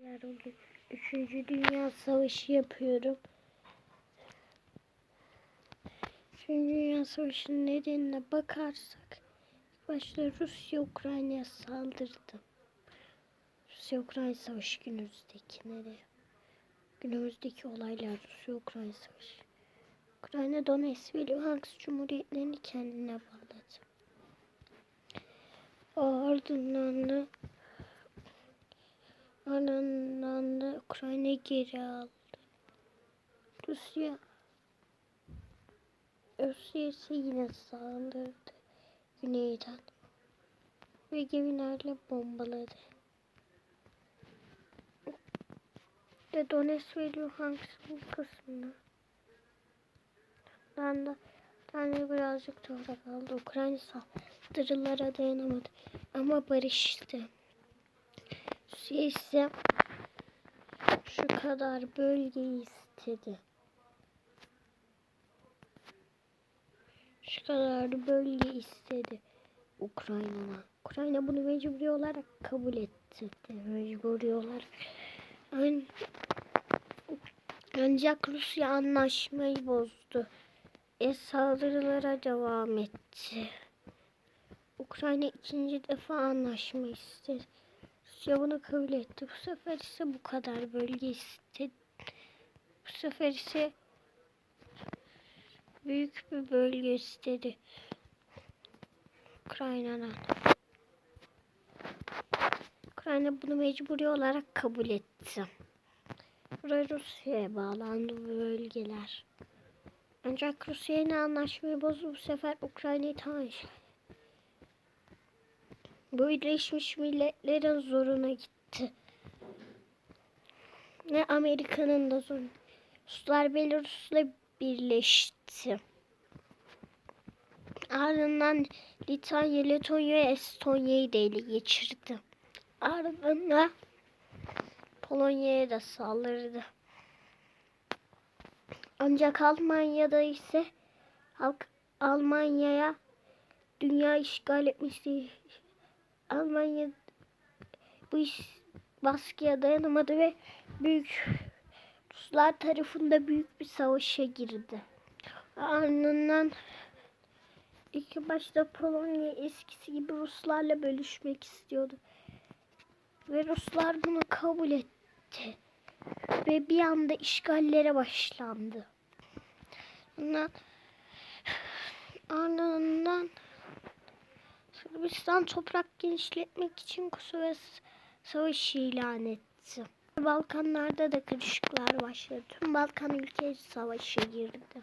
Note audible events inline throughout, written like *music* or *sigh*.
oldu. Üçüncü Dünya Savaşı yapıyorum. Üçüncü Dünya Savaşı'nın nedenine bakarsak başta Rusya Ukrayna'ya saldırdı. Rusya Ukrayna Savaşı günümüzdeki nereye? Günümüzdeki olaylar Rusya Ukrayna Savaşı. Ukrayna Donetsk ve Luhansk Cumhuriyetlerini kendine bağladı. Ardından da Ardından da Ukrayna geri aldı. Rusya Rusya ise yine saldırdı güneyden ve gemilerle bombaladı. Ve Donetsk ve Luhansk'ın kısmını ben de ben de birazcık toprak aldı. Ukrayna saldırılara dayanamadı ama barıştı. Rusya ise şu kadar bölge istedi. Şu kadar bölge istedi Ukrayna'na. Ukrayna bunu mecburi olarak kabul etti. Mecburi olarak. An- Ancak Rusya anlaşmayı bozdu. E saldırılara devam etti. Ukrayna ikinci defa anlaşma istedi. Rusya bunu kabul etti. Bu sefer ise bu kadar bölge istedi. Bu sefer ise büyük bir bölge istedi. Ukrayna'dan. Ukrayna bunu mecburi olarak kabul etti. Buraya Rusya'ya bağlandı bu bölgeler. Ancak Rusya anlaşmayı bozdu. Bu sefer Ukrayna'yı tanış. Bu Birleşmiş Milletler'in zoruna gitti. Ne Amerika'nın da zoruna. Ruslar Belarus'la birleşti. Ardından Litvanya, Letonya ve Estonya'yı da ele geçirdi. Ardından Polonya'ya da saldırdı. Ancak Almanya'da ise halk Almanya'ya dünya işgal etmişti. Almanya bu iş baskıya dayanamadı ve büyük Ruslar tarafında büyük bir savaşa girdi. Ardından ilk başta Polonya eskisi gibi Ruslarla bölüşmek istiyordu. Ve Ruslar bunu kabul etti. Ve bir anda işgallere başlandı. Ondan ardından Sırbistan toprak genişletmek için Kosova Savaşı ilan etti. Balkanlarda da karışıklar başladı. Tüm Balkan ülkeleri savaşa girdi.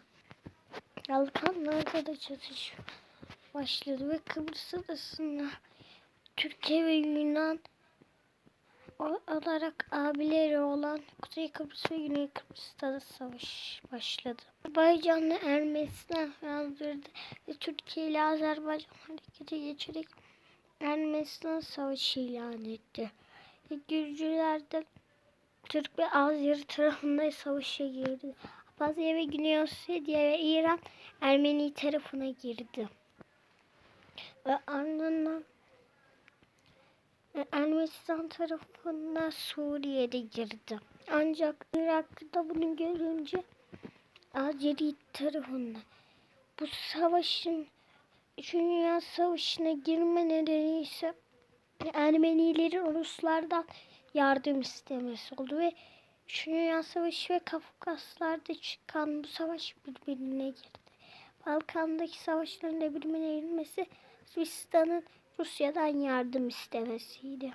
Balkanlarda da çatışma başladı ve Kıbrıs adasında Türkiye ve Yunan olarak abileri olan Kuzey Kıbrıs ve Güney Kıbrıs'ta da savaş başladı. Azerbaycan'la Ermenistan yazdırdı ve Türkiye ile Azerbaycan harekete geçerek Ermenistan savaşı ilan etti. Gürcüler de Türk ve Azeri tarafında savaşa girdi. Abazya ve Güney Ossetya ve İran Ermeni tarafına girdi. Ve ardından Ermenistan tarafına Suriye'de girdi. Ancak Irak'ta bunu görünce Azeri tarafında bu savaşın Üçüncü Dünya Savaşı'na girme nedeni ise Ermenilerin Ruslardan yardım istemesi oldu ve Üçüncü Dünya Savaşı ve Kafkaslar'da çıkan bu savaş birbirine girdi. Balkan'daki savaşların da birbirine girmesi Sırbistan'ın Rusya'dan yardım istemesiydi.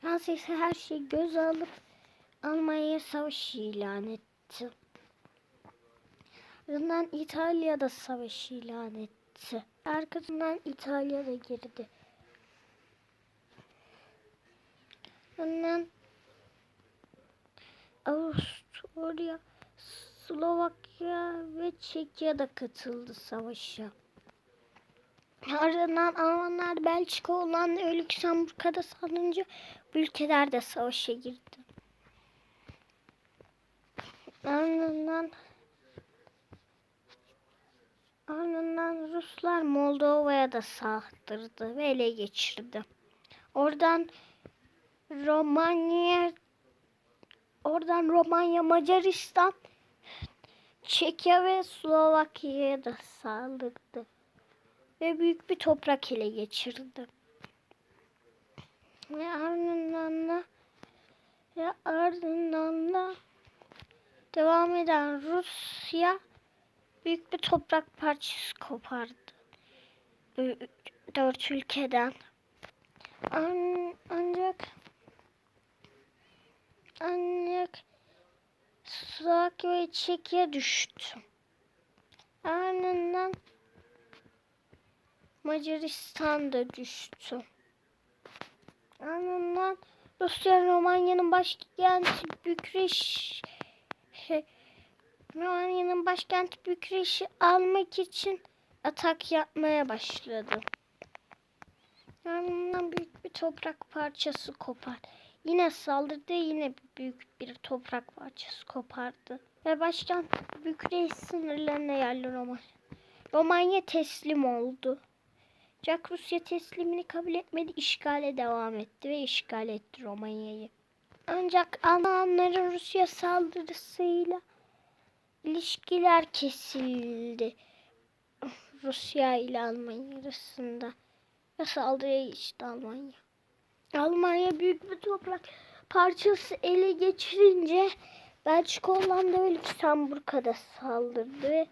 Fransa ise her şeyi göz alıp Almanya'ya savaş ilan etti. Ardından İtalya'da savaş ilan etti. Arkasından İtalya'da girdi. Ardından Avusturya, Slovakya ve Çekya da katıldı savaşa. Ardından Almanlar Belçika, Hollanda ve Lüksemburg'a saldırınca bu ülkeler de savaşa girdi. Ardından ardından Ruslar Moldova'ya da saldırdı ve ele geçirdi. Oradan Romanya oradan Romanya, Macaristan, Çekya ve Slovakya'ya da saldırdı. Ve büyük bir toprak ele geçirdi. Ve ardından da ve ardından da devam eden Rusya büyük bir toprak parçası kopardı. Dört ülkeden. An- ancak ancak Slovakya ve Çekya düştü. Ardından Macaristan da düştü. Ardından Rusya Romanya'nın başkenti Bükreş Romanya'nın başkenti Bükreş'i almak için atak yapmaya başladı. Ardından büyük bir toprak parçası kopar. Yine saldırdı yine büyük bir toprak parçası kopardı. Ve başkent Bükreş sınırlarına yerli Romanya. Romanya teslim oldu. Ancak Rusya teslimini kabul etmedi, işgale devam etti ve işgal etti Romanya'yı. Ancak Almanların Rusya saldırısıyla ilişkiler kesildi. Rusya ile Almanya arasında ve saldırıya geçti Almanya. Almanya büyük bir toprak parçası ele geçirince Belçika, Hollanda ve Lüksemburg'a da saldırdı ve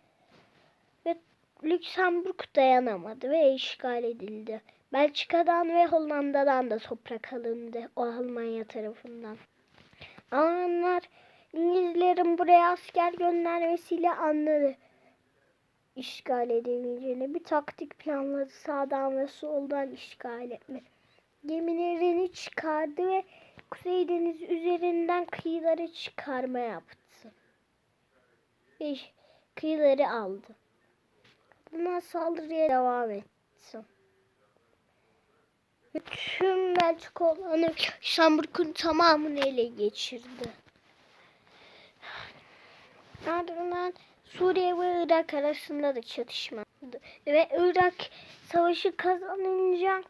Lüksemburg dayanamadı ve işgal edildi. Belçika'dan ve Hollanda'dan da toprak alındı o Almanya tarafından. Almanlar İngilizlerin buraya asker göndermesiyle anladı işgal edemeyeceğini. Bir taktik planladı sağdan ve soldan işgal etme. Gemilerini çıkardı ve Kuzey Deniz üzerinden kıyıları çıkarma yaptı. Ve kıyıları aldı. Bundan saldırıya devam etti. Ve tüm Belçika olanı Şamburg'un tamamını ele geçirdi. Ardından Suriye ve Irak arasında da çatışma. Ve Irak savaşı kazanınca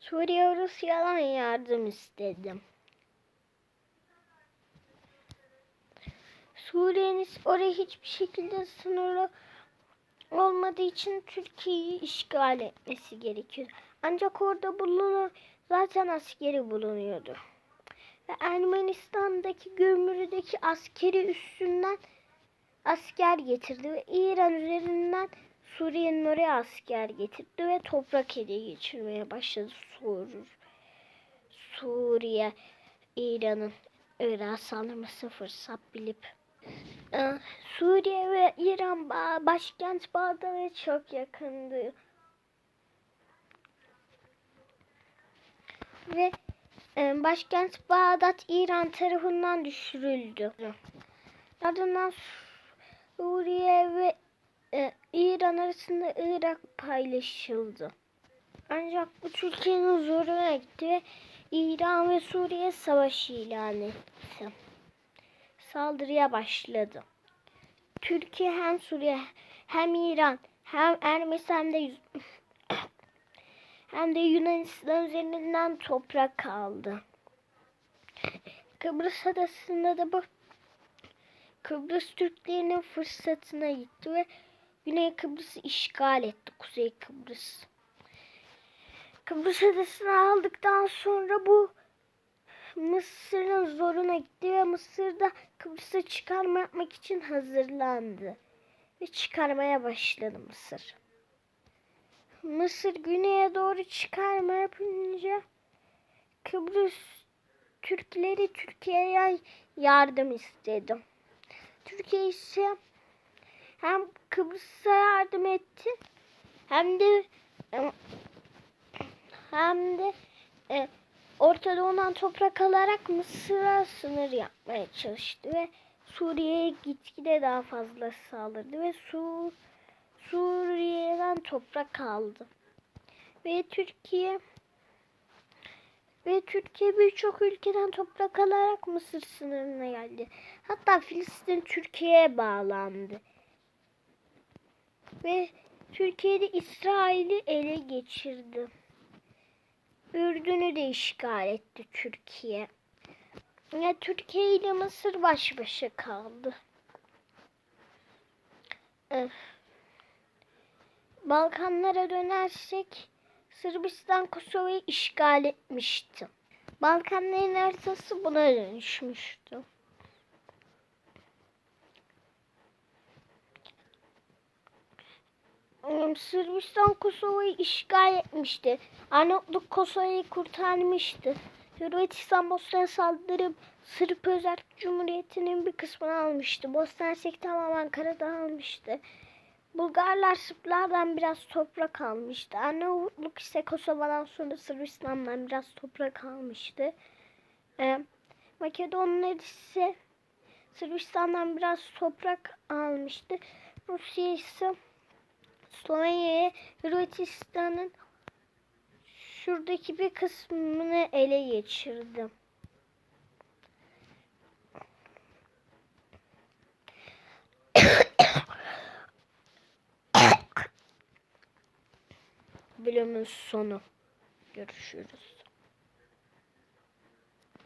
Suriye Rusya'dan yardım istedim. Suriye'nin oraya hiçbir şekilde sınırlı olmadığı için Türkiye'yi işgal etmesi gerekiyor. Ancak orada bulunur zaten askeri bulunuyordu. Ve Ermenistan'daki Gümrü'deki askeri üssünden asker getirdi ve İran üzerinden Suriye'nin oraya asker getirdi ve toprak ele geçirmeye başladı Sur Suriye İran'ın Irak saldırması fırsat bilip Suriye ve İran başkent Bağdat'a çok yakındı. Ve e, başkent Bağdat İran tarafından düşürüldü. Ardından Suriye ve e, İran arasında Irak paylaşıldı. Ancak bu Türkiye'nin zoruna gitti ve İran ve Suriye savaşı ilan etti. Saldırıya başladı. Türkiye hem Suriye hem İran hem Ermenistan hem de *coughs* hem de Yunanistan üzerinden toprak aldı. Kıbrıs adasında da bu Kıbrıs Türklerinin fırsatına gitti ve Güney Kıbrıs'ı işgal etti. Kuzey Kıbrıs. Kıbrıs adasını aldıktan sonra bu Mısır'ın zoruna gitti ve Mısır'da Kıbrıs'a çıkarma yapmak için hazırlandı. Ve çıkarmaya başladı Mısır. Mısır güneye doğru çıkarma yapınca Kıbrıs Türkleri Türkiye'ye yardım istedi. Türkiye ise hem Kıbrıs'a yardım etti hem de hem de e, Orta Doğu'dan toprak alarak Mısır'a sınır yapmaya çalıştı ve Suriye'ye gitgide daha fazla saldırdı ve Sur Suriye'den toprak aldı. Ve Türkiye ve Türkiye birçok ülkeden toprak alarak Mısır sınırına geldi. Hatta Filistin Türkiye'ye bağlandı. Ve Türkiye'de İsrail'i ele geçirdi. Ürdün'ü de işgal etti Türkiye. Ya Türkiye ile Mısır baş başa kaldı. Balkanlara dönersek Sırbistan Kosova'yı işgal etmişti. Balkanların haritası buna dönüşmüştü. Sırbistan Kosova'yı işgal etmişti. Arnavutluk Kosova'yı kurtarmıştı. Hırvatistan Bosna'ya saldırıp Sırp Özerk Cumhuriyeti'nin bir kısmını almıştı. Bosna Hersek tamamen karada almıştı. Bulgarlar Sırplardan biraz toprak almıştı. Arnavutluk ise Kosova'dan sonra Sırbistan'dan biraz toprak almıştı. Ee, Makedonlar ise Sırbistan'dan biraz toprak almıştı. Rusya ise Slovenya'ya Hırvatistan'ın şuradaki bir kısmını ele geçirdi. *coughs* Bölümün sonu. Görüşürüz.